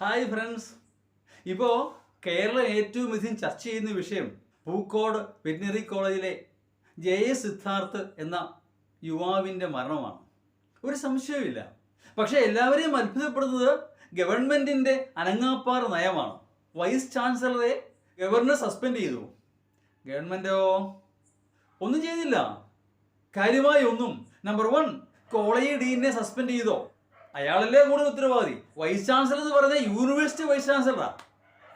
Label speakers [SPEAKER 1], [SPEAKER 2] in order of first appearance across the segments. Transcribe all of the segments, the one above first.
[SPEAKER 1] Hi friends. ഇപ്പോൾ കേരളം ഏറ്റവും അധികം ചർച്ച ചെയ്യുന്ന വിഷയം പൂക്കോട് വെറ്റിനറി കോളേജിലെ ജയ സിദ്ധാർത്ഥ് എന്ന യുവാവിന്റെ മരണമാണ്. ഒരു സംശയവുമില്ല. പക്ഷേ എല്ലാവരെയും അത്ഭുതപ്പെടുന്നത് ഗവൺമെന്റിന്റെ അനങ്ങാപ്പാറ നയമാണ്. വൈസ് ചാൻസലറെ ഗവർണർ സസ്പെൻഡ് ചെയ്തു. ഗവൺമെന്റോ ഒന്നും ചെയ്തില്ല. കാര്യമായി ഒന്നും. നമ്പർ വൺ കോളേജ് ഡീനെ സസ്പെൻഡ് ചെയ്തോ? അയാളല്ലേ കൂടുതൽ ഉത്തരവാദി? വൈസ് ചാൻസലർ എന്ന് പറഞ്ഞാൽ യൂണിവേഴ്സിറ്റി വൈസ് ചാൻസലറാ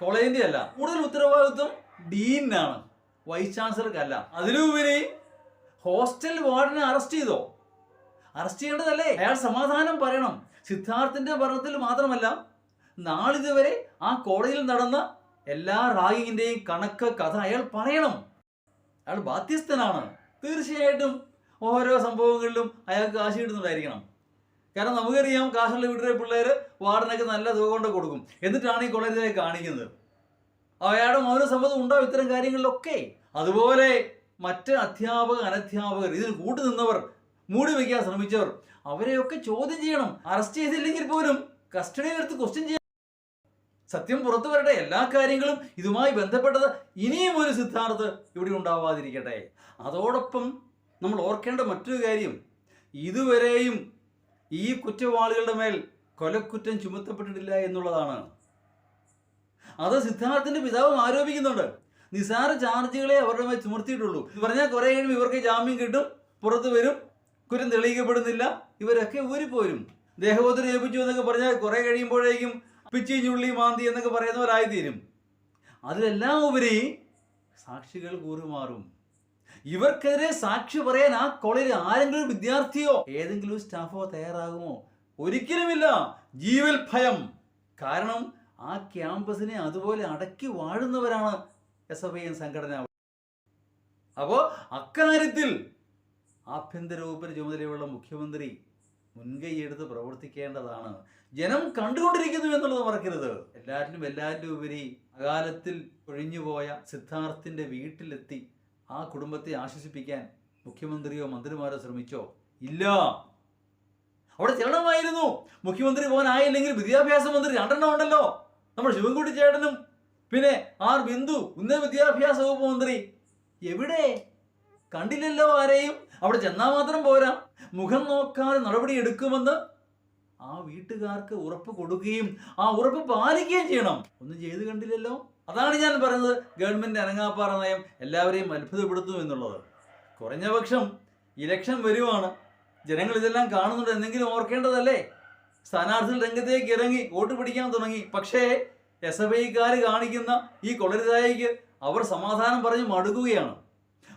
[SPEAKER 1] കോളേജിന്റെ അല്ല. കൂടുതൽ ഉത്തരവാദിത്വം ഡീനാണ് വൈസ് ചാൻസലർക്കല്ല അതിലുപരി ഹോസ്റ്റൽ വാർഡിനെ അറസ്റ്റ് ചെയ്തോ? അറസ്റ്റ് ചെയ്യേണ്ടതല്ലേ? അയാൾ സമാധാനം പറയണം. സിദ്ധാർത്ഥിന്റെ ഭരണത്തിൽ മാത്രമല്ല നാളിതുവരെ ആ കോളേജിൽ നടന്ന എല്ലാ റാഗിങ്ങിന്റെയും കണക്ക് കഥ അയാൾ പറയണം. അയാൾ ബാധ്യസ്ഥനാണ്. തീർച്ചയായിട്ടും ഓരോ സംഭവങ്ങളിലും അയാൾക്ക് കിട്ടുന്നുണ്ടായിരിക്കണം. കാരണം നമുക്കറിയാം കാശുള്ള വീട്ടിലെ പിള്ളേർ വാർഡിനൊക്കെ നല്ല തുക കൊണ്ട് കൊടുക്കും. എന്നിട്ടാണ് ഈ കോളേജിലേക്ക് കാണിക്കുന്നത്. അയാളുടെ മൗനസമ്മതം ഉണ്ടാവും ഇത്തരം കാര്യങ്ങളിലൊക്കെ. അതുപോലെ മറ്റ് അധ്യാപക അനധ്യാപകർ ഇതിന് കൂട്ടു നിന്നവർ മൂടി വയ്ക്കാൻ ശ്രമിച്ചവർ അവരെയൊക്കെ ചോദ്യം ചെയ്യണം. അറസ്റ്റ് ചെയ്തില്ലെങ്കിൽ പോലും കസ്റ്റഡിയിലെടുത്ത് ക്വസ്റ്റ്യൻ ചെയ്യണം. സത്യം പുറത്തു വരട്ടെ. എല്ലാ കാര്യങ്ങളും ഇതുമായി ബന്ധപ്പെട്ടത് ഇനിയും ഒരു സിദ്ധാർത്ഥ് ഇവിടെ ഉണ്ടാവാതിരിക്കട്ടെ. അതോടൊപ്പം നമ്മൾ ഓർക്കേണ്ട മറ്റൊരു കാര്യം. ഇതുവരെയും ഈ കുറ്റവാളികളുടെ മേൽ കൊലക്കുറ്റം ചുമത്തപ്പെട്ടിട്ടില്ല എന്നുള്ളതാണ്. അത് സിദ്ധാർത്ഥിന്റെ പിതാവ് ആരോപിക്കുന്നുണ്ട്. നിസാര ചാർജുകളെ അവരുടെ മേൽ ചുമർത്തിയിട്ടുള്ളൂ. പറഞ്ഞാൽ കുറെ കഴിയുമ്പോൾ ഇവർക്ക് ജാമ്യം കിട്ടും പുറത്തു വരും കുറ്റം തെളിയിക്കപ്പെടുന്നില്ല ഇവരൊക്കെ ഊരിപ്പോരും ദേഹബോധം ഏൽപ്പിച്ചു എന്നൊക്കെ പറഞ്ഞാൽ കുറെ കഴിയുമ്പോഴേക്കും പിച്ചി ചുള്ളി മാന്തി എന്നൊക്കെ പറയുന്നവരായിത്തീരും അതിലെല്ലാം ഉപരി സാക്ഷികൾ കൂറുമാറും. ഇവർക്കെതിരെ സാക്ഷി പറയാൻ ആ കോളേജിൽ ആരെങ്കിലും വിദ്യാർത്ഥിയോ? ഏതെങ്കിലും സ്റ്റാഫോ തയ്യാറാകുമോ? ഒരിക്കലുമില്ല. ജീവൽ ഭയം. കാരണം ആ ക്യാമ്പസിനെ അതുപോലെ അടക്കി വാഴുന്നവരാണ് എസ് എഫ് ഐ എൻ സംഘടന അപ്പോൾ അക്കാര്യത്തിൽ ആഭ്യന്തര വകുപ്പിന് ചുമതലയുള്ള മുഖ്യമന്ത്രി മുൻകൈ എടുത്ത് പ്രവർത്തിക്കേണ്ടതാണ്. ജനം കണ്ടുകൊണ്ടിരിക്കുന്നു എന്നുള്ളത് മറക്കരുത്. എല്ലാറ്റിനും എല്ലാവരിലും ഉപരി അകാലത്തിൽ ഒഴിഞ്ഞുപോയ സിദ്ധാർത്ഥിന്റെ വീട്ടിലെത്തി ആ കുടുംബത്തെ ആശ്വസിപ്പിക്കാൻ മുഖ്യമന്ത്രിയോ മന്ത്രിമാരോ ശ്രമിച്ചോ? ഇല്ല. അവിടെ ചെല്ലണമായിരുന്നു. മുഖ്യമന്ത്രി പോകാനായില്ലെങ്കിൽ വിദ്യാഭ്യാസ മന്ത്രി രണ്ടെണ്ണം ഉണ്ടല്ലോ. നമ്മൾ ശിവൻകുട്ടി ചേട്ടനും പിന്നെ ആർ ബിന്ദു ഉന്നത വിദ്യാഭ്യാസ വകുപ്പ് മന്ത്രി. എവിടെ? കണ്ടില്ലല്ലോ ആരെയും. അവിടെ ചെന്നാൽ മാത്രം പോരാ. മുഖം നോക്കാതെ നടപടി എടുക്കുമെന്ന് ആ വീട്ടുകാർക്ക് ഉറപ്പ് കൊടുക്കുകയും ആ ഉറപ്പ് പാലിക്കുകയും ചെയ്യണം. ഒന്നും ചെയ്ത് കണ്ടില്ലല്ലോ? അതാണ് ഞാൻ പറഞ്ഞത് ഗവൺമെന്റ് അനങ്ങാപ്പാറ നയം എല്ലാവരെയും അത്ഭുതപ്പെടുത്തും എന്നുള്ളത്. കുറഞ്ഞ പക്ഷം ഇലക്ഷൻ വരുവാണ്. ജനങ്ങൾ ഇതെല്ലാം കാണുന്നുണ്ട്. എന്തെങ്കിലും ഓർക്കേണ്ടതല്ലേ? സ്ഥാനാർത്ഥികൾ രംഗത്തേക്ക് ഇറങ്ങി വോട്ട് പിടിക്കാൻ തുടങ്ങി. പക്ഷേ എസ് എഫ് ഐക്കാർ കാണിക്കുന്ന ഈ കൊളരുതായിക്ക് അവർ സമാധാനം പറഞ്ഞ് മടുക്കുകയാണ്.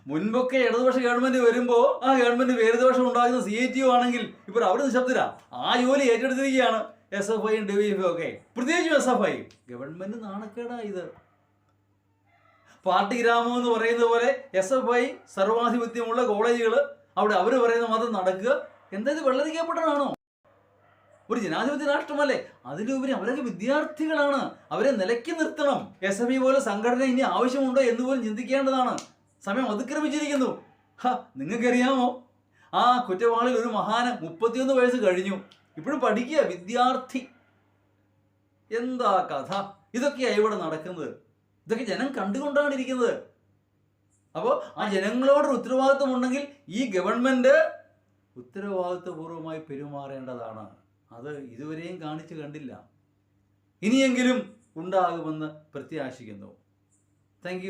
[SPEAKER 1] മുൻപൊക്കെ ഇടതുപക്ഷ ഗവൺമെന്റ് വരുമ്പോൾ ആ ഗവൺമെന്റ് വേരുദോഷം ഉണ്ടാകുന്ന സി ഐ ടി ആണെങ്കിൽ ഇപ്പോൾ അവർ നിശബ്ദരാ ആ ജോലി ഏറ്റെടുത്തിരിക്കുകയാണ്. എസ് എഫ് ഐയും ഡി വൈ എഫ് ഒക്കെ. പ്രത്യേകിച്ചും എസ് എഫ് ഐ ഗവൺമെന്റ് നാണക്കേടാ ഇത്. പാർട്ടി ഗ്രാമം എന്ന് പറയുന്ന പോലെ എസ് എഫ് ഐ സർവാധിപത്യമുള്ള കോളേജുകൾ അവിടെ അവർ പറയുന്ന മതം നടക്കുക. എന്താ ഇത് വെള്ളരിക്കപ്പെട്ടതാണോ ഒരു ജനാധിപത്യ രാഷ്ട്രമല്ലേ? അതിലുപരി അവരൊക്കെ വിദ്യാർത്ഥികളാണ്. അവരെ നിലയ്ക്ക് നിർത്തണം. എസ് എഫ് ഐ പോലെ സംഘടന ഇനി ആവശ്യമുണ്ടോ എന്ന് പോലും ചിന്തിക്കേണ്ടതാണ്. സമയം അതിക്രമിച്ചിരിക്കുന്നു. നിങ്ങൾക്കറിയാമോ? ആ കുറ്റവാളിൽ ഒരു മഹാന് മുപ്പത്തിയൊന്ന് വയസ്സ് കഴിഞ്ഞു. ഇപ്പോഴും പഠിക്കുക വിദ്യാർത്ഥി. എന്താ കഥ? ഇതൊക്കെയാണ് ഇവിടെ നടക്കുന്നത്. ഇതൊക്കെ ജനം കണ്ടുകൊണ്ടാണ് ഇരിക്കുന്നത്. അപ്പോൾ ആ ജനങ്ങളോട് ഉത്തരവാദിത്വം ഉണ്ടെങ്കിൽ ഈ ഗവൺമെന്റ് ഉത്തരവാദിത്വപൂർവമായി പെരുമാറേണ്ടതാണ്. അത് ഇതുവരെയും കാണിച്ചു കണ്ടില്ല. ഇനിയെങ്കിലും ഉണ്ടാകുമെന്ന് പ്രത്യാശിക്കുന്നു. താങ്ക്